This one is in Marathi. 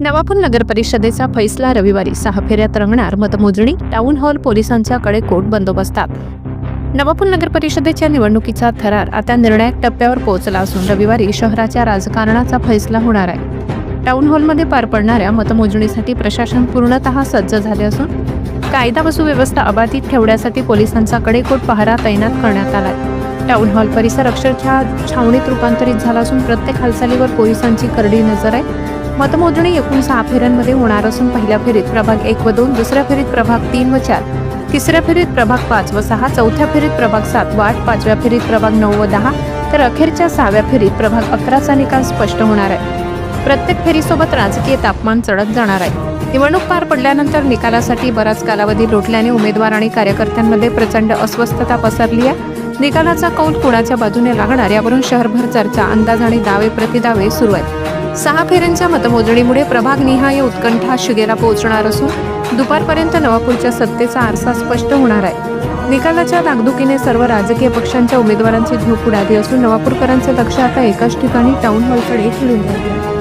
नवापूर नगर परिषदेचा फैसला रविवारी सहा फेऱ्यात रंगणार मतमोजणी. टाऊन हॉल पोलिसांच्या कडेकोट बंदोबस्तात. नवापूर नगर परिषदेच्या निवडणुकीचा थरार. आता निर्णायक टप्प्यावर पोहोचला असून रविवारी शहराच्या राजकारणाचा फैसला होणार आहे. टाऊन हॉलमध्ये पार पडणाऱ्या मतमोजणीसाठी प्रशासन पूर्णतः सज्ज झाले असून कायदा व सुव्यवस्था अबाधित ठेवण्यासाठी पोलिसांचा कडेकोट पहारा तैनात करण्यात आला टाऊन हॉल परिसर अक्षरशः छावणीत रूपांतरित झाला असून प्रत्येक हालचालीवर पोलिसांची करडी नजर आहे. मतमोजणी एकूण सहा फेऱ्यांमध्ये होणार असून पहिल्या फेरीत प्रभाग एक व दोन दुसऱ्या फेरीत प्रभाग तीन व चार तिसऱ्या फेरीत प्रभाग पाच व सहा चौथ्या फेरीत प्रभाग सात व आठ पाचव्या फेरीत प्रभाग नऊ व दहा तर अखेरच्या सहाव्या फेरीत प्रभाग अकराचा निकाल स्पष्ट होणार आहे. प्रत्येक फेरीसोबत राजकीय तापमान चढत जाणार आहे. निवडणूक पार पडल्यानंतर निकालासाठी बराच कालावधी लोटल्याने उमेदवार आणि कार्यकर्त्यांमध्ये प्रचंड अस्वस्थता पसरली आहे. निकालाचा कौल कुणाच्या बाजूने लागणार यावरून शहरभर चर्चा अंदाज आणि दावे प्रतिदावे सुरू आहेत. सहा फेऱ्यांच्या मतमोजणीमुळे प्रभाग निहाय उत्कंठा शिगेला पोहोचणार असून दुपारपर्यंत नवापूरच्या सत्तेचा आरसा स्पष्ट होणार आहे. निकालाच्या दागदुकीने सर्व राजकीय पक्षांच्या उमेदवारांची झोप उडाली असून नवापूरकरांचे लक्ष आता एकाच ठिकाणी टाउन हॉलकडे खिळून राहिले.